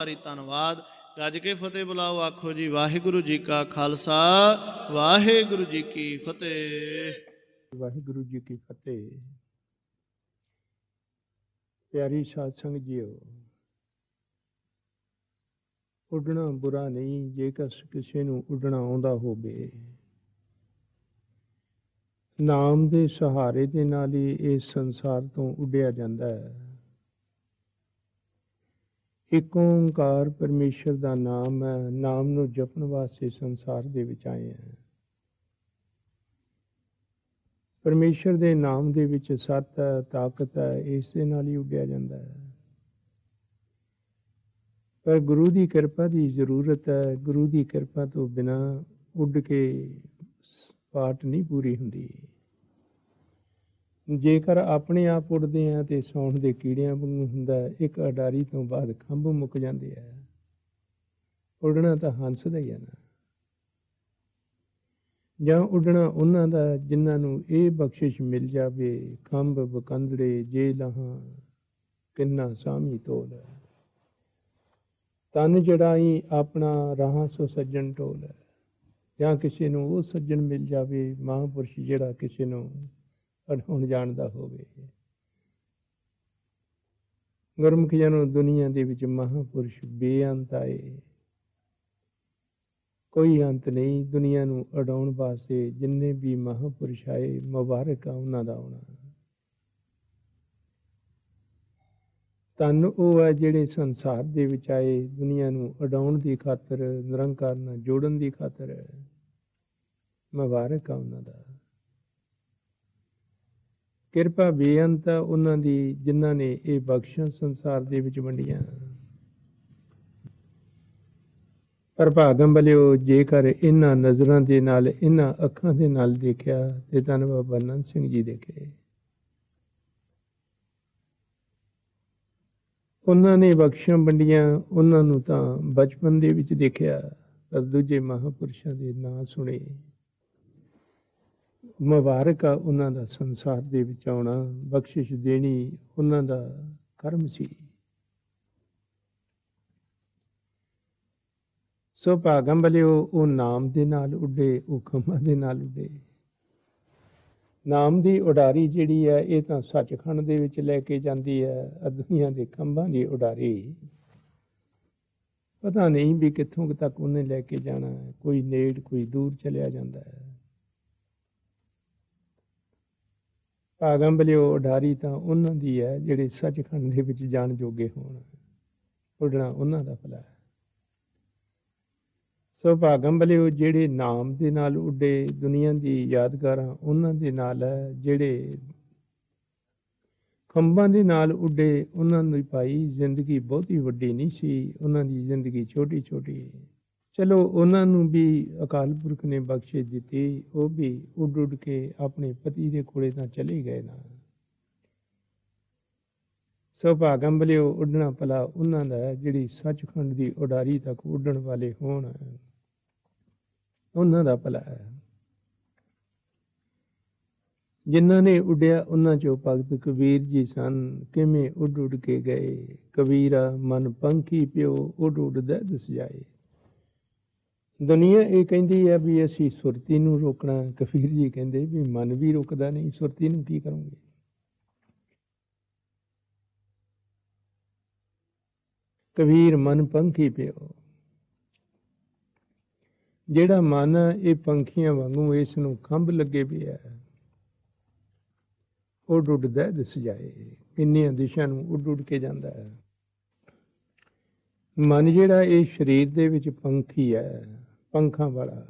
ਸਾਰੀ ਧੰਨਵਾਦ। ਗੱਜ ਕੇ ਫਤਿਹ ਬੁਲਾਓ, ਆਖੋ ਜੀ, ਵਾਹਿਗੁਰੂ ਜੀ ਕਾ ਖਾਲਸਾ, ਵਾਹਿਗੁਰੂ ਜੀ ਕੀ ਫਤਿਹ। ਵਾਹਿਗੁਰੂ ਜੀ ਕੀ ਫਤਿਹ। ਪਿਆਰੀ ਸਾਧ ਸੰਗਤ ਜੀਓ, ਉੱਡਣਾ ਬੁਰਾ ਨਹੀਂ, ਜੇਕਰ ਕਿਸੇ ਨੂੰ ਉੱਡਣਾ ਆਉਂਦਾ ਹੋਵੇ। ਨਾਮ ਦੇ ਸਹਾਰੇ ਦੇ ਨਾਲ ਹੀ ਇਸ ਸੰਸਾਰ ਤੋਂ ਉੱਡਿਆ ਜਾਂਦਾ ਹੈ। ਇੱਕ ਓੰਕਾਰ ਪਰਮੇਸ਼ਰ ਦਾ ਨਾਮ ਹੈ, ਨਾਮ ਨੂੰ ਜਪਣ ਵਾਸਤੇ ਸੰਸਾਰ ਦੇ ਵਿੱਚ ਆਏ ਹਾਂ। ਪਰਮੇਸ਼ਰ ਦੇ ਨਾਮ ਦੇ ਵਿੱਚ ਸੱਤ ਹੈ, ਤਾਕਤ ਹੈ, ਇਸ ਦੇ ਨਾਲ ਹੀ ਉੱਡਿਆ ਜਾਂਦਾ ਹੈ। ਪਰ ਗੁਰੂ ਦੀ ਕਿਰਪਾ ਦੀ ਜ਼ਰੂਰਤ ਹੈ, ਗੁਰੂ ਦੀ ਕਿਰਪਾ ਤੋਂ ਬਿਨਾ ਉੱਡ ਕੇ ਪਾਠ ਨਹੀਂ ਪੂਰੀ ਹੁੰਦੀ। ਜੇਕਰ ਆਪਣੇ ਆਪ ਉੱਡਦੇ ਆ ਤੇ ਸੌਣ ਦੇ ਕੀੜਿਆਂ ਵਾਂਗੂ ਹੁੰਦਾ ਇੱਕ ਅਡਾਰੀ ਤੋਂ ਬਾਅਦ ਖੰਭ ਮੁੱਕ ਜਾਂਦੇ ਆ। ਉੱਡਣਾ ਤਾਂ ਹੰਸ ਦਾ ਹੀ ਹੈ ਨਾ। ਜਾਂ ਉੱਡਣਾ ਉਹਨਾਂ ਦਾ ਜਿਨ੍ਹਾਂ ਨੂੰ ਇਹ ਬਖਸ਼ਿਸ਼ ਮਿਲ ਜਾਵੇ, ਖੰਭ, ਬਕੰਦੜੇ, ਜੇ ਲਹਾਂ, ਕਿੰਨਾ ਸਾਮੀ ਤੋਲ ਤਨ ਜੜਾਈ ਆਪਣਾ ਰਾਹਾਂ ਸੋ ਸੱਜਣ ਟੋਲ ਜਾਂ ਕਿਸੇ ਨੂੰ ਉਹ ਸੱਜਣ ਮਿਲ ਜਾਵੇ, ਮਹਾਂਪੁਰਸ਼ ਜਿਹੜਾ ਕਿਸੇ ਨੂੰ ਅੜਾਉਣ ਜਾਣਦਾ ਹੋਵੇ। ਗੁਰਮੁਖ ਜਨੋ ਦੁਨੀਆ ਦੇ ਵਿੱਚ ਮਹਾਂਪੁਰਸ਼ ਬੇਅੰਤ ਆਏ। ਕੋਈ ਅੰਤ ਨਹੀਂ, ਦੁਨੀਆ ਨੂੰ ਅਡਾਉਣ ਵਾਸਤੇ ਜਿੰਨੇ ਵੀ ਮਹਾਪੁਰਸ਼ ਆਏ, ਮੁਬਾਰਕ ਆ ਉਹਨਾਂ ਦਾ ਆਉਣਾ। ਤਨ ਉਹ ਹੈ ਜਿਹੜੇ ਸੰਸਾਰ ਦੇ ਵਿੱਚ ਆਏ, ਦੁਨੀਆ ਨੂੰ ਅਡਾਉਣ ਦੀ ਖਾਤਰ, ਨਿਰੰਕਾਰ ਨਾਲ ਜੋੜਨ ਦੀ ਖਾਤਰ ਮੁਬਾਰਕ ਆ ਉਹਨਾਂ ਦਾ। ਕਿਰਪਾ ਬੇਅੰਤ ਉਹਨਾਂ ਦੀ ਜਿਨ੍ਹਾਂ ਨੇ ਇਹ ਬਖਸ਼ਾਂ ਸੰਸਾਰ ਦੇ ਵਿੱਚ ਵੰਡੀਆਂ। ਪਰ ਭਾਗਮ ਬਲਿਓ, ਜੇਕਰ ਇਹਨਾਂ ਨਜ਼ਰਾਂ ਦੇ ਨਾਲ, ਇਹਨਾਂ ਅੱਖਾਂ ਦੇ ਨਾਲ ਦੇਖਿਆ, ਤੇ ਧੰਨ ਬਾਬਾ ਨੰਦ ਸਿੰਘ ਜੀ ਦੇਖੇ। ਉਹਨਾਂ ਨੇ ਬਖਸ਼ਾਂ ਵੰਡੀਆਂ, ਉਹਨਾਂ ਨੂੰ ਤਾਂ ਬਚਪਨ ਦੇ ਵਿੱਚ ਦੇਖਿਆ, ਪਰ ਦੂਜੇ ਮਹਾਪੁਰਸ਼ਾਂ ਦੇ ਨਾਂ ਸੁਣੇ। ਮੁਬਾਰਕ ਆ ਉਹਨਾਂ ਦਾ ਸੰਸਾਰ ਦੇ ਵਿੱਚ ਆਉਣਾ, ਬਖਸ਼ਿਸ਼ ਦੇਣੀ ਉਹਨਾਂ ਦਾ ਕਰਮ ਸੀ। ਸੋ ਭਾਗਮ ਬਲਿਓ, ਉਹ ਨਾਮ ਦੇ ਨਾਲ ਉੱਡੇ, ਉਹ ਖੰਭਾਂ ਦੇ ਨਾਲ ਉੱਡੇ। ਨਾਮ ਦੀ ਉਡਾਰੀ ਜਿਹੜੀ ਹੈ, ਇਹ ਤਾਂ ਸੱਚਖੰਡ ਦੇ ਵਿੱਚ ਲੈ ਕੇ ਜਾਂਦੀ ਹੈ ਆਹ ਦੁਨੀਆ ਦੇ ਖੰਭਾਂ ਦੀ ਉਡਾਰੀ। ਪਤਾ ਨਹੀਂ ਵੀ ਕਿੱਥੋਂ ਤੱਕ ਉਹਨੇ ਲੈ ਕੇ ਜਾਣਾ ਕੋਈ ਨੇੜ, ਕੋਈ ਦੂਰ ਚਲਿਆ ਜਾਂਦਾ ਹੈ। ਭਾਗਮ ਬਲਿਓ ਉਡਾਰੀ ਤਾਂ ਉਹਨਾਂ ਦੀ ਹੈ, ਜਿਹੜੇ ਸੱਚਖੰਡ ਦੇ ਵਿੱਚ ਜਾਣ ਜੋਗੇ ਹੋਣ। ਉੱਡਣਾ ਉਹਨਾਂ ਦਾ ਭਲਾ ਹੈ। ਸੋ ਭਾਗਮ ਬਲਿਓ, ਜਿਹੜੇ ਨਾਮ ਦੇ ਨਾਲ ਉੱਡੇ ਦੁਨੀਆ ਦੀ ਯਾਦਗਾਰਾਂ, ਉਹਨਾਂ ਦੇ ਨਾਲ ਹੈ, ਜਿਹੜੇ ਖੰਭਾਂ ਦੇ ਨਾਲ ਉੱਡੇ ਉਹਨਾਂ ਦੀ ਭਾਈ, ਜ਼ਿੰਦਗੀ ਬਹੁਤੀ ਵੱਡੀ ਨਹੀਂ ਸੀ, ਉਹਨਾਂ ਦੀ ਜ਼ਿੰਦਗੀ ਛੋਟੀ ਛੋਟੀ ਚਲੋ, ਉਹਨਾਂ ਨੂੰ ਵੀ ਅਕਾਲ ਪੁਰਖ ਨੇ ਬਖਸ਼ਿਸ਼ ਦਿੱਤੀ, ਉਹ ਵੀ ਉੱਡ ਉੱਡ ਕੇ ਆਪਣੇ ਪਤੀ ਦੇ ਕੋਲੇ ਤਾਂ ਚਲੇ ਗਏ ਨਾ। ਸੋ ਭਾਗਮ ਬਲਿਓ, ਉੱਡਣਾ ਭਲਾ ਉਹਨਾਂ ਦਾ ਜਿਹੜੀ ਸੱਚਖੰਡ ਦੀ ਉਡਾਰੀ ਤੱਕ ਉੱਡਣ ਵਾਲੇ ਹੋਣ। ਉਹਨਾਂ ਦਾ ਭਲਾ ਹੈ। ਜਿਨ੍ਹਾਂ ਨੇ ਉੱਡਿਆ, ਉਹਨਾਂ ਚੋਂ ਭਗਤ ਕਬੀਰ ਜੀ ਸਨ। ਕਿਵੇਂ ਉੱਡ ਉੱਡ ਕੇ ਗਏ? ਕਬੀਰਾ, ਮਨ ਪੰਖੀ ਪਿਓ, ਉੱਡ ਉੱਡ ਦਸ ਜਾਏ। ਦੁਨੀਆ ਇਹ ਕਹਿੰਦੀ ਹੈ ਵੀ ਅਸੀਂ ਸੁਰਤੀ ਨੂੰ ਰੋਕਣਾ ਕਬੀਰ ਜੀ ਕਹਿੰਦੇ ਵੀ ਮਨ ਵੀ ਰੁਕਦਾ ਨਹੀਂ ਸੁਰਤੀ ਨੂੰ ਕੀ ਕਰੋਗੇ? ਕਬੀਰ ਮਨ ਪੰਖੀ ਪਿਓ। ਜਿਹੜਾ ਮਨ ਹੈ, ਇਹ ਪੰਖੀਆਂ ਵਾਂਗੂ ਇਸ ਨੂੰ ਖੰਭ ਲੱਗੇ ਪਿਆ ਹੈ ਉੱਡ ਉੱਡਦਾ ਦਿਸ ਜਾਏ ਕਿੰਨੀਆਂ ਦਿਸ਼ਾ ਨੂੰ ਉੱਡ ਉੱਡ ਕੇ ਜਾਂਦਾ ਹੈ। ਮਨ ਜਿਹੜਾ ਇਹ ਸਰੀਰ ਦੇ ਵਿੱਚ ਪੰਖੀ ਹੈ ਪੰਖਾਂ ਵਾਲਾ।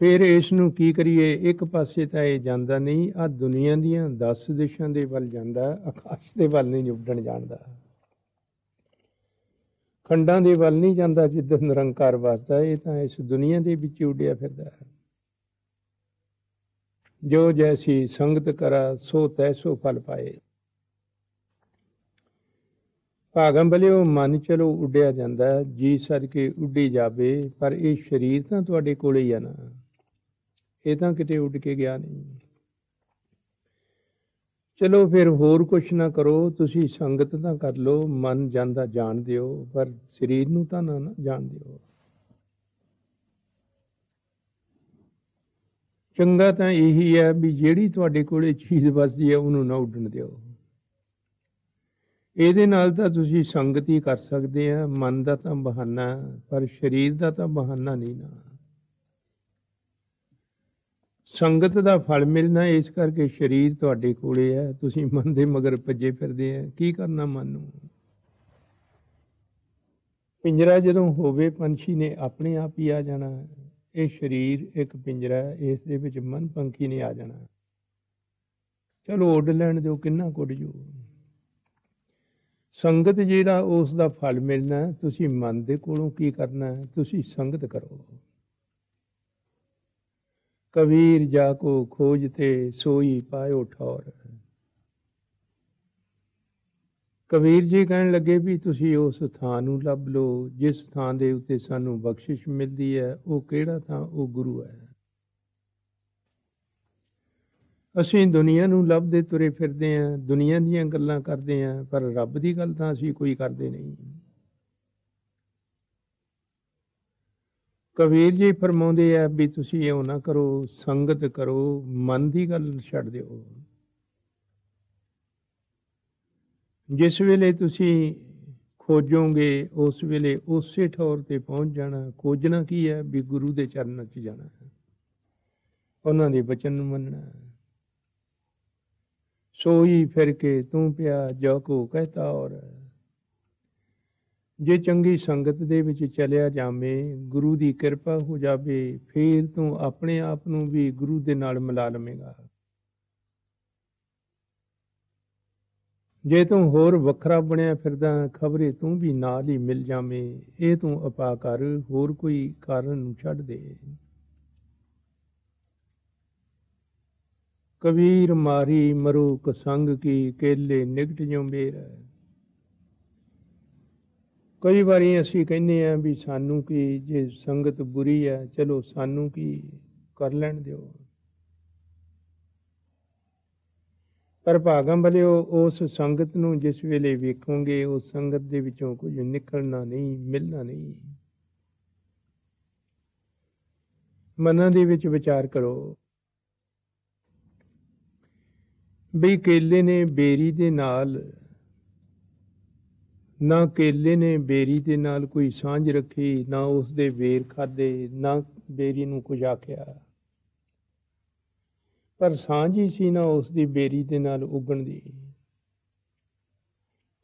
ਫਿਰ ਇਸ ਨੂੰ ਕੀ ਕਰੀਏ? ਇੱਕ ਪਾਸੇ ਤਾਂ ਇਹ ਜਾਂਦਾ ਨਹੀਂ ਆ ਦੁਨੀਆ ਦੀਆਂ 10 ਦਿਸ਼ਾਂ ਦੇ ਵੱਲ ਜਾਂਦਾ, ਆਕਾਸ਼ ਦੇ ਵੱਲ ਨਹੀਂ ਉੱਡਣ ਜਾਣਦਾ ਖੰਡਾਂ ਦੇ ਵੱਲ ਨਹੀਂ ਜਾਂਦਾ ਜਿੱਦਾਂ ਨਿਰੰਕਾਰ ਵਸਦਾ, ਇਹ ਤਾਂ ਇਸ ਦੁਨੀਆ ਦੇ ਵਿੱਚ ਉੱਡਿਆ ਫਿਰਦਾ। ਹੈ ਜੋ ਜੈਸੀ ਸੰਗਤ ਕਰਾ, ਸੋ ਤੈਸੋ ਫਲ ਪਾਏ। ਭਾਗਮ ਬਲਿਓ ਮਨ ਚਲੋ ਉੱਡਿਆ ਜਾਂਦਾ ਜੀ ਸਦਕੇ ਉੱਡੀ ਜਾਵੇ, ਪਰ ਇਹ ਸਰੀਰ ਤਾਂ ਤੁਹਾਡੇ ਕੋਲੇ ਹੀ ਆ ਨਾ। ਇਹ ਤਾਂ ਕਿਤੇ ਉੱਡ ਕੇ ਗਿਆ ਨਹੀਂ। ਚਲੋ ਫਿਰ ਹੋਰ ਕੁਛ ਨਾ ਕਰੋ, ਤੁਸੀਂ ਸੰਗਤ ਤਾਂ ਕਰ ਲਓ, ਮਨ ਜਾਂਦਾ ਜਾਣ ਦਿਓ, ਪਰ ਸਰੀਰ ਨੂੰ ਤਾਂ ਨਾ ਨਾ ਜਾਣ ਦਿਓ। ਚੰਗਾ ਤਾਂ ਇਹੀ ਹੈ ਵੀ ਜਿਹੜੀ ਤੁਹਾਡੇ ਕੋਲੇ ਚੀਜ਼ ਵਸਦੀ ਹੈ, ਉਹਨੂੰ ਨਾ ਉੱਡਣ ਦਿਓ। ਇਹਦੇ ਨਾਲ ਤਾਂ ਤੁਸੀਂ ਸੰਗਤ ਹੀ ਕਰ ਸਕਦੇ ਆ, ਮਨ ਦਾ ਤਾਂ ਬਹਾਨਾ, ਪਰ ਸਰੀਰ ਦਾ ਤਾਂ ਬਹਾਨਾ ਨਹੀਂ ਨਾ। ਸੰਗਤ ਦਾ ਫਲ ਮਿਲਣਾ ਇਸ ਕਰਕੇ ਸਰੀਰ ਤੁਹਾਡੇ ਕੋਲੇ ਹੈ ਤੁਸੀਂ ਮਨ ਦੇ ਮਗਰ ਭੱਜੇ ਫਿਰਦੇ ਆ। ਕੀ ਕਰਨਾ ਮਨ ਨੂੰ? ਪਿੰਜਰਾ ਜਦੋਂ ਹੋਵੇ, ਪੰਛੀ ਨੇ ਆਪਣੇ ਆਪ ਹੀ ਆ ਜਾਣਾ। ਇਹ ਸਰੀਰ ਇੱਕ ਪਿੰਜਰਾ ਇਸ ਦੇ ਵਿੱਚ ਮਨ ਪੰਖੀ ਨੇ ਆ ਜਾਣਾ। ਚਲੋ ਉੱਡ ਲੈਣ ਦਿਓ, ਕਿੰਨਾ ਕੁੱਡ ਜੂ। ਸੰਗਤ ਜਿਹੜਾ ਉਸ ਦਾ ਫਲ ਮਿਲਣਾ, ਤੁਸੀਂ ਮਨ ਦੇ ਕੋਲੋਂ ਕੀ ਕਰਨਾ, ਤੁਸੀਂ ਸੰਗਤ ਕਰੋ। ਕਬੀਰ ਜਾ ਕੋ ਖੋਜਤੇ ਸੋਈ ਪਾਇਓ ਠੌਰ। ਕਬੀਰ ਜੀ ਕਹਿਣ ਲੱਗੇ ਵੀ ਤੁਸੀਂ ਉਸ ਥਾਂ ਨੂੰ ਲੱਭ ਲਓ, ਜਿਸ ਥਾਂ ਦੇ ਉੱਤੇ ਸਾਨੂੰ ਬਖਸ਼ਿਸ਼ ਮਿਲਦੀ ਹੈ, ਉਹ ਕਿਹੜਾ ਥਾਂ? ਉਹ ਗੁਰੂ ਹੈ। ਅਸੀਂ ਦੁਨੀਆ ਨੂੰ ਲੱਭਦੇ ਤੁਰੇ ਫਿਰਦੇ ਆਂ, ਦੁਨੀਆ ਦੀਆਂ ਗੱਲਾਂ ਕਰਦੇ ਆਂ, ਪਰ ਰੱਬ ਦੀ ਗੱਲ ਤਾਂ ਅਸੀਂ ਕੋਈ ਕਰਦੇ ਨਹੀਂ। ਕਬੀਰ ਜੀ ਫਰਮਾਉਂਦੇ ਆ ਵੀ ਤੁਸੀਂ ਇਉਂ ਨਾ ਕਰੋ, ਸੰਗਤ ਕਰੋ, ਮਨ ਦੀ ਗੱਲ ਛੱਡ ਦਿਓ। ਜਿਸ ਵੇਲੇ ਤੁਸੀਂ ਖੋਜੋਗੇ, ਉਸ ਵੇਲੇ ਉਸੇ ਠੌਰ ਤੇ ਪਹੁੰਚ ਜਾਣਾ। ਖੋਜਣਾ ਕੀ ਹੈ? ਵੀ ਗੁਰੂ ਦੇ ਚਰਨਾਂ 'ਚ ਜਾਣਾ ਉਹਨਾਂ ਦੇ ਬਚਨ ਨੂੰ ਮੰਨਣਾ। ਸੋਈ ਫਿਰ ਕੇ ਤੂੰ ਪਿਆ ਜੋ ਕੋ ਕਹਤਾ ਔਰ। ਜੇ ਚੰਗੀ ਸੰਗਤ ਦੇ ਵਿੱਚ ਚਲਿਆ ਜਾਵੇਂ, ਗੁਰੂ ਦੀ ਕਿਰਪਾ ਹੋ ਜਾਵੇ, ਫਿਰ ਤੂੰ ਆਪਣੇ ਆਪ ਨੂੰ ਵੀ ਗੁਰੂ ਦੇ ਨਾਲ ਮਿਲਾ ਲਵੇਂਗਾ। ਜੇ ਤੂੰ ਹੋਰ ਵੱਖਰਾ ਬਣਿਆ ਫਿਰਦਾ, ਖਬਰੇ ਤੂੰ ਵੀ ਨਾਲ ਹੀ ਮਿਲ ਜਾਵੇਂ, ਇਹ ਤੂੰ ਅਪਾ ਕਰ ਹੋਰ ਕੋਈ ਕਾਰਨ ਨੂੰ ਛੱਡ ਦੇ। ਕਬੀਰ ਮਾਰੀ ਮਰੂ ਸੰਗ ਕੀ ਕੇਲੇ ਨਿਕਟ ਜਿਉ ਮੇਰ। ਕਈ ਵਾਰੀ ਅਸੀਂ ਕਹਿੰਦੇ ਆ ਵੀ ਸਾਨੂੰ ਕੀ, ਜੇ ਸੰਗਤ ਬੁਰੀ ਹੈ, ਚਲੋ ਸਾਨੂੰ ਕੀ ਕਰ ਲੈਣ ਦਿਓ। ਪਰ ਭਾਗਮ ਬਲਿਓ ਉਸ ਸੰਗਤ ਨੂੰ ਜਿਸ ਵੇਲੇ ਵੇਖੋਗੇ, ਉਸ ਸੰਗਤ ਦੇ ਵਿੱਚੋਂ ਕੁਝ ਨਿਕਲਣਾ ਨਹੀਂ, ਮਿਲਣਾ ਨਹੀਂ। ਮਨਾਂ ਦੇ ਵਿੱਚ ਵਿਚਾਰ ਕਰੋ। ਬਈ ਕੇਲੇ ਨੇ ਬੇਰੀ ਦੇ ਨਾਲ, ਨਾ ਕੇਲੇ ਨੇ ਬੇਰੀ ਦੇ ਨਾਲ ਕੋਈ ਸਾਂਝ ਰੱਖੀ, ਨਾ ਉਸ ਦੇ ਵੇਰ ਖਾਦੇ, ਨਾ ਬੇਰੀ ਨੂੰ ਕੁਝ ਆਖਿਆ। ਪਰ ਸਾਂਝ ਹੀ ਸੀ ਨਾ ਉਸ ਦੀ ਬੇਰੀ ਦੇ ਨਾਲ ਉਗਣ ਦੀ।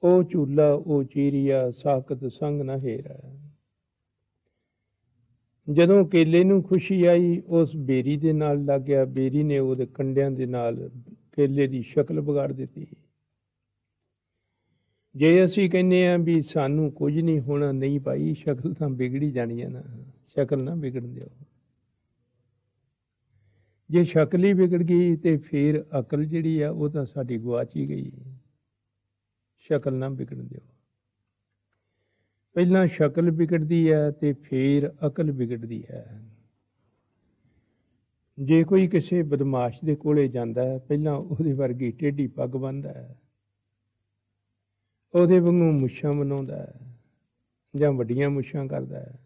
ਉਹ ਝੂਲਾ, ਉਹ ਚੀਰੀਆ, ਸਾਖਤ ਸੰਗ ਨਾ ਹੇਰਾ। ਜਦੋਂ ਕੇਲੇ ਨੂੰ ਖੁਸ਼ੀ ਆਈ, ਉਸ ਬੇਰੀ ਦੇ ਨਾਲ ਲੱਗ ਗਿਆ ਬੇਰੀ ਨੇ ਉਹਦੇ ਕੰਡਿਆਂ ਦੇ ਨਾਲ ਕੇਲੇ ਦੀ ਸ਼ਕਲ ਵਿਗਾੜ ਦਿੱਤੀ। ਜੇ ਅਸੀਂ ਕਹਿੰਦੇ ਆ ਵੀ ਸਾਨੂੰ ਕੁਝ ਨਹੀਂ ਹੋਣਾ ਨਹੀਂ ਭਾਈ, ਸ਼ਕਲ ਤਾਂ ਵਿਗੜੀ ਜਾਣੀ ਹੈ ਨਾ। ਸ਼ਕਲ ਨਾ ਵਿਗੜਨ ਦਿਓ। ਜੇ ਸ਼ਕਲ ਹੀ ਵਿਗੜ ਗਈ ਤੇ ਫਿਰ ਅਕਲ ਜਿਹੜੀ ਆ ਉਹ ਤਾਂ ਸਾਡੀ ਗਵਾਚ ਹੀ ਗਈ। ਸ਼ਕਲ ਨਾ ਵਿਗੜਨ ਦਿਓ। ਪਹਿਲਾਂ ਸ਼ਕਲ ਵਿਗੜਦੀ ਹੈ ਤੇ ਫਿਰ ਅਕਲ ਵਿਗੜਦੀ ਹੈ। ਜੇ ਕੋਈ ਕਿਸੇ ਬਦਮਾਸ਼ ਦੇ ਕੋਲੇ ਜਾਂਦਾ ਹੈ, ਪਹਿਲਾਂ ਉਹਦੇ ਵਰਗੀ ਟੇਢੀ ਪੱਗ ਬੰਨਦਾ ਹੈ। ਉਹਦੇ ਵਾਂਗੂ ਮੁੱਛਾਂ ਬਣਾਉਂਦਾ ਹੈ ਜਾਂ ਵੱਡੀਆਂ ਮੁੱਛਾਂ ਕਰਦਾ ਹੈ।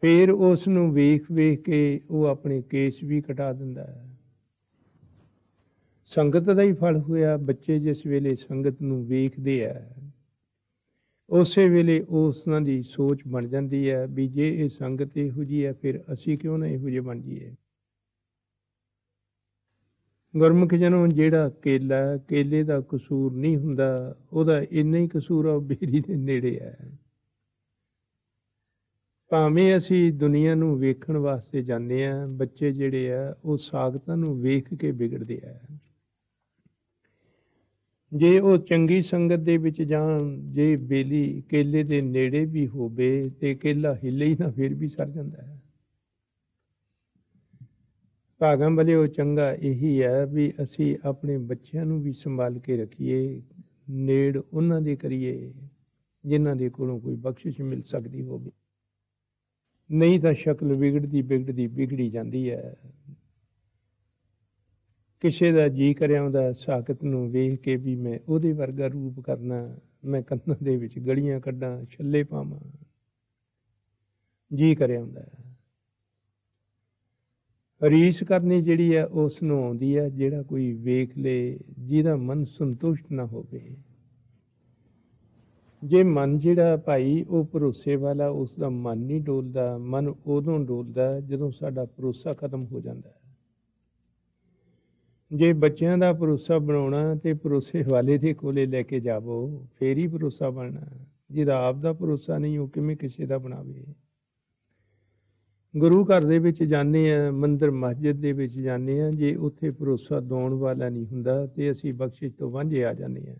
ਫਿਰ ਉਸ ਨੂੰ ਵੇਖ ਵੇਖ ਕੇ ਉਹ ਆਪਣੇ ਕੇਸ ਵੀ ਕਟਾ ਦਿੰਦਾ ਹੈ। ਸੰਗਤ ਦਾ ਹੀ ਫਲ ਹੋਇਆ, ਬੱਚੇ ਜਿਸ ਵੇਲੇ ਸੰਗਤ ਨੂੰ ਵੇਖਦੇ ਆ ਉਸੇ ਵੇਲੇ ਉਸਨਾਂ ਦੀ ਸੋਚ ਬਣ ਜਾਂਦੀ ਹੈ ਵੀ ਜੇ ਇਹ ਸੰਗਤ ਇਹੋ ਜੀ ਹੈ, ਫਿਰ ਅਸੀਂ ਕਿਉਂ ਨਾ ਇਹੋ ਜਿਹੇ ਬਣ ਜਾਈਏ? ਗੁਰਮੁਖ ਜਨੋਂ ਜਿਹੜਾ ਕੇਲਾ ਕੇਲੇ ਦਾ ਕਸੂਰ ਨਹੀਂ ਹੁੰਦਾ, ਉਹਦਾ ਇੰਨਾ ਹੀ ਕਸੂਰ ਆ, ਉਹ ਬੇਰੀ ਦੇ ਨੇੜੇ ਹੈ। ਭਾਵੇਂ ਅਸੀਂ ਦੁਨੀਆ ਨੂੰ ਵੇਖਣ ਵਾਸਤੇ ਜਾਂਦੇ ਆ ਬੱਚੇ ਜਿਹੜੇ ਆ, ਉਹ ਸਾਗਤਾਂ ਨੂੰ ਵੇਖ ਕੇ ਵਿਗੜਦੇ ਆ। ਜੇ ਉਹ ਚੰਗੀ ਸੰਗਤ ਦੇ ਵਿੱਚ ਜਾਣ, ਜੇ ਬੇਲੀ ਕੇਲੇ ਦੇ ਨੇੜੇ ਵੀ ਹੋਵੇ ਤੇ ਕੇਲਾ ਹਿੱਲੇ ਹੀ ਨਾ, ਫਿਰ ਵੀ ਸਰ ਜਾਂਦਾ ਹੈ। ਭਾਗਾਂ ਵਾਲੇ, ਉਹ ਚੰਗਾ ਇਹੀ ਹੈ ਵੀ ਅਸੀਂ ਆਪਣੇ ਬੱਚਿਆਂ ਨੂੰ ਵੀ ਸੰਭਾਲ ਕੇ ਰੱਖੀਏ, ਨੇੜ ਉਹਨਾਂ ਦੇ ਕਰੀਏ, ਜਿਨ੍ਹਾਂ ਦੇ ਕੋਲੋਂ ਕੋਈ ਬਖਸ਼ਿਸ਼ ਮਿਲ ਸਕਦੀ ਹੋਵੇ। ਨਹੀਂ ਤਾਂ ਸ਼ਕਲ ਵਿਗੜਦੀ ਵਿਗੜਦੀ ਵਿਗੜੀ ਜਾਂਦੀ ਹੈ। ਕਿਸੇ ਦਾ ਜੀ ਕਰਿਆ ਹੁੰਦਾ, ਸਾਖਤ ਨੂੰ ਵੇਖ ਕੇ ਵੀ ਮੈਂ ਉਹਦੇ ਵਰਗਾ ਰੂਪ ਕਰਨਾ, ਮੈਂ ਕੰਨਾਂ ਦੇ ਵਿੱਚ ਗਲੀਆਂ ਕੱਢਾਂ, ਛੱਲੇ ਪਾਵਾਂ। ਜੀ ਕਰਿਆ ਹੁੰਦਾ। ਰੀਸ ਕਰਨੀ ਜਿਹੜੀ ਹੈ ਉਸ ਨੂੰ ਆਉਂਦੀ ਹੈ, ਜਿਹੜਾ ਕੋਈ ਵੇਖ ਲੇ, ਜਿਹਦਾ ਮਨ ਸੰਤੁਸ਼ਟ ਨਾ ਹੋਵੇ। ਜੇ ਮਨ ਜਿਹੜਾ ਭਾਈ, ਉਹ ਭਰੋਸੇ ਵਾਲਾ ਉਸ ਦਾ ਮਨ ਨਹੀਂ ਡੋਲਦਾ, ਮਨ ਉਦੋਂ ਡੋਲਦਾ ਜਦੋਂ ਸਾਡਾ ਭਰੋਸਾ ਖਤਮ ਹੋ ਜਾਂਦਾ ਹੈ। ਜੇ ਬੱਚਿਆਂ ਦਾ ਭਰੋਸਾ ਬਣਾਉਣਾ ਤੇ ਭਰੋਸੇ ਵਾਲੇ ਦੇ ਕੋਲੇ ਲੈ ਕੇ ਜਾਵੋ, ਫੇਰ ਹੀ ਭਰੋਸਾ ਬਣਨਾ। ਜਿਹਦਾ ਆਪ ਦਾ ਭਰੋਸਾ ਨਹੀਂ, ਉਹ ਕਿਵੇਂ ਕਿਸੇ ਦਾ ਬਣਾਵੇ? ਗੁਰੂ ਘਰ ਦੇ ਵਿੱਚ ਜਾਂਦੇ ਆ ਮੰਦਰ ਮਸਜਿਦ ਦੇ ਵਿੱਚ ਜਾਂਦੇ ਆ ਜੇ ਉੱਥੇ ਭਰੋਸਾ ਦਵਾਉਣ ਵਾਲਾ ਨਹੀਂ ਹੁੰਦਾ, ਤੇ ਅਸੀਂ ਬਖਸ਼ਿਸ਼ ਤੋਂ ਵਾਂਝੇ ਆ ਜਾਂਦੇ ਆ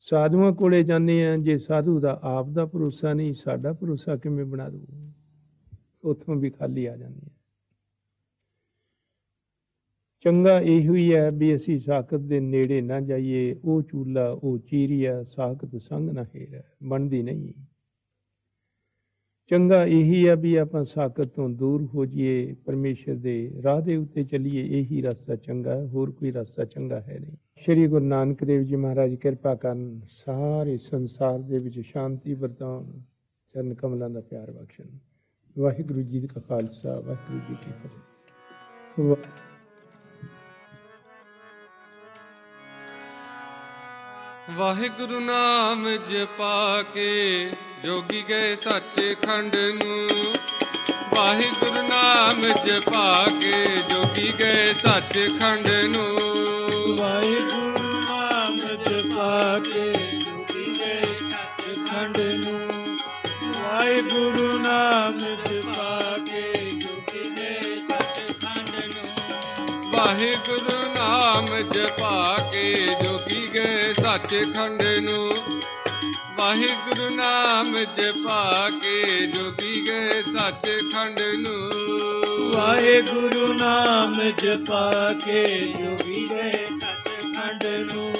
ਸਾਧੂਆਂ ਕੋਲੇ ਜਾਂਦੇ ਆ ਜੇ ਸਾਧੂ ਦਾ ਆਪ ਦਾ ਭਰੋਸਾ ਨਹੀਂ, ਸਾਡਾ ਭਰੋਸਾ ਕਿਵੇਂ ਬਣਾ ਦੂ ਉੱਥੋਂ ਵੀ ਖਾਲੀ ਆ ਜਾਂਦੇ ਆ ਚੰਗਾ ਇਹੋ ਹੀ ਹੈ ਵੀ ਅਸੀਂ ਸਾਖਤ ਦੇ ਨੇੜੇ ਨਾ ਜਾਈਏ। ਉਹ ਚੂਲਾ, ਉਹ ਚੀਰੀਆ, ਸਾਖਤ ਸੰਗ ਨਾ ਹੇਰ, ਬਣਦੀ ਨਹੀਂ। ਚੰਗਾ ਇਹੀ ਹੈ ਵੀ ਆਪਾਂ ਸਾਖਤ ਤੋਂ ਦੂਰ ਹੋ ਜਾਈਏ, ਪਰਮੇਸ਼ਰ ਦੇ ਰਾਹ ਦੇ ਉੱਤੇ ਚੱਲੀਏ, ਇਹੀ ਰਸਤਾ ਚੰਗਾ ਹੈ, ਹੋਰ ਕੋਈ ਰਸਤਾ ਚੰਗਾ ਹੈ ਨਹੀਂ। ਸ਼੍ਰੀ ਗੁਰੂ ਨਾਨਕ ਦੇਵ ਜੀ ਮਹਾਰਾਜ ਕਿਰਪਾ ਕਰਨ, ਸਾਰੇ ਸੰਸਾਰ ਦੇ ਵਿੱਚ ਸ਼ਾਂਤੀ ਵਰਤਾਉਣ, ਚਰਨ ਕਮਲਾਂ ਦਾ ਪਿਆਰ ਬਖਸ਼ਣ। ਵਾਹਿਗੁਰੂ ਜੀ ਕਾ ਖਾਲਸਾ, ਵਾਹਿਗੁਰੂ ਜੀ ਕੀ ਫਤਿਹ। ਵਾਹਿਗੁਰੂ ਨਾਮ ਜਪਾ ਕੇ ਜੋਗੀ ਗਏ ਸੱਚੇ ਖੰਡ ਨੂੰ। ਵਾਹਿਗੁਰੂ ਨਾਮ ਜਪਾ ਕੇ ਜੋਗੀ ਗਏ ਸੱਚੇ ਖੰਡ ਨੂੰ। ਵਾਹਿਗੁਰੂ ਨਾਮ ਜਪਾ ਕੇ ਵਾਹਿਗੁਰੂ ਨਾਮ ਜਪਾ ਕੇ ਜੋਗੀ ਗਏ ਸੱਚੇ ਖੰਡ ਨੂੰ। ਵਾਹਿਗੁਰੂ ਨਾਮ ਜਪਾ ਕੇ ਜੋਗੀ ਗਏ ਸੱਚੇ ਖੰਡ ਨੂੰ। ਵਾਹਿਗੁਰੂ ਨਾਮ ਜਪਾ ਕੇ ਜੋਗੀ ਗਏ ਸੱਚਖੰਡ ਨੂੰ।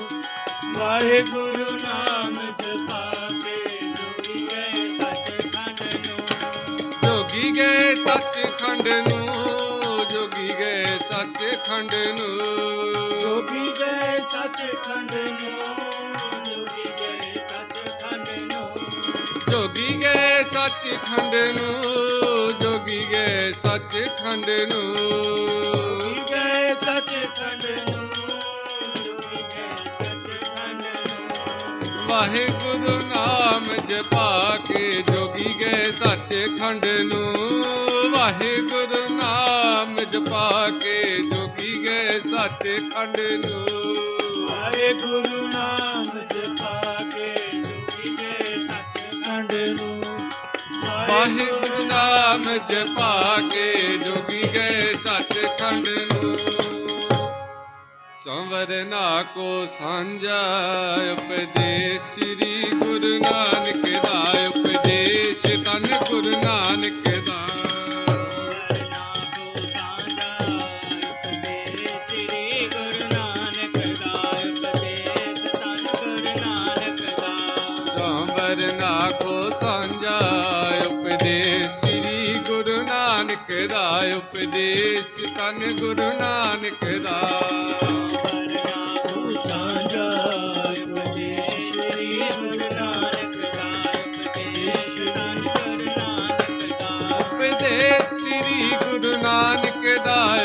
ਵਾਹਿਗੁਰੂ ਨਾਮ ਜਪਾ ਕੇ ਜੋਗੀ ਗਏ ਸੱਚਖੰਡ ਨੂੰ। ਜੋਗੀ ਗਏ ਸੱਚਖੰਡ ਨੂੰ। ਜੋਗੀ ਗਏ ਸੱਚਖੰਡ ਨੂੰ। ਜੋਗੀ ਗਏ ਸੱਚਖੰਡ ਨੂੰ ਜੋਗੀ ਗਏ ਸੱਚਖੰਡ ਨੂੰ। ਜੋਗੀ ਗਏ ਸੱਚਖੰਡ ਨੂੰ ਜੋਗੀ ਗਏ ਸੱਚਖੰਡ ਨੂੰ। ਜੋਗੀ ਗਏ ਸੱਚਖੰਡ ਨੂੰ ਵਾਹਿਗੁਰੂ ਨਾਮ ਜਪਾ ਕੇ ਜੋਗੀ ਗਏ ਸੱਚਖੰਡ ਨੂੰ ਵਾਹਿਗੁਰੂ ਨਾਮ ਜਪਾ ਕੇ ਜੋਗੀ ਗਏ ਸੱਚਖੰਡ ਨੂੰ। ਵਾਹਿਗੁਰੂ ਨਾਮ ਜਪਾ ਕੇ ਜੋਗੀ ਗਏ ਸੱਚਖੰਡ ਨੂੰ। ਵਾਹਿਗੁਰੂ ਨਾਮ ਜਪਾ ਕੇ ਜੋਗੀ ਗਏ ਸੱਚਖੰਡ ਨੂੰ। ਸੰਵਰ ਨਾ ਕੋ ਸਾਂਝਾ ਉਪਦੇਸ਼ ਸ੍ਰੀ ਗੁਰੂ ਨਾਨਕ ਦਾ ਉਪਦੇਸ਼।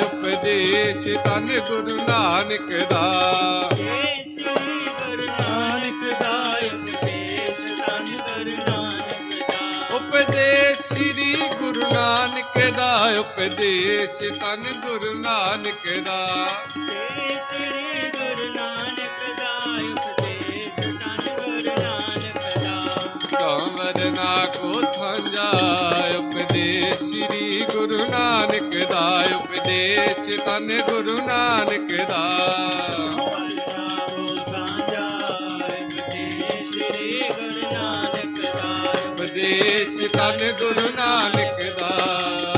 ਉਪਦੇਸ਼ ਤਨ ਗੁਰੂ ਨਾਨਕ ਦਾ ਉਪਦੇਸ਼ ਸ੍ਰੀ ਗੁਰੂ ਨਾਨਕ ਦਾ ਉਪਦੇਸ਼ ਤਨ ਗੁਰੂ ਨਾਨਕ ਦਾ ਇਹ ਸ੍ਰੀ ਗੁਰੂ ਨਾਨਕ ਦਾ ਸ੍ਰੀ ਗੁਰੂ ਨਾਨਕ ਦਾ ਉਪਦੇਸ਼ ਤਨ ਗੁਰੂ ਨਾਨਕ ਦਾ। ਨਾਮੋ ਸਾਂਝਾ ਉਪਦੇਸ਼ ਸ੍ਰੀ ਗੁਰੂ ਨਾਨਕ ਦਾ।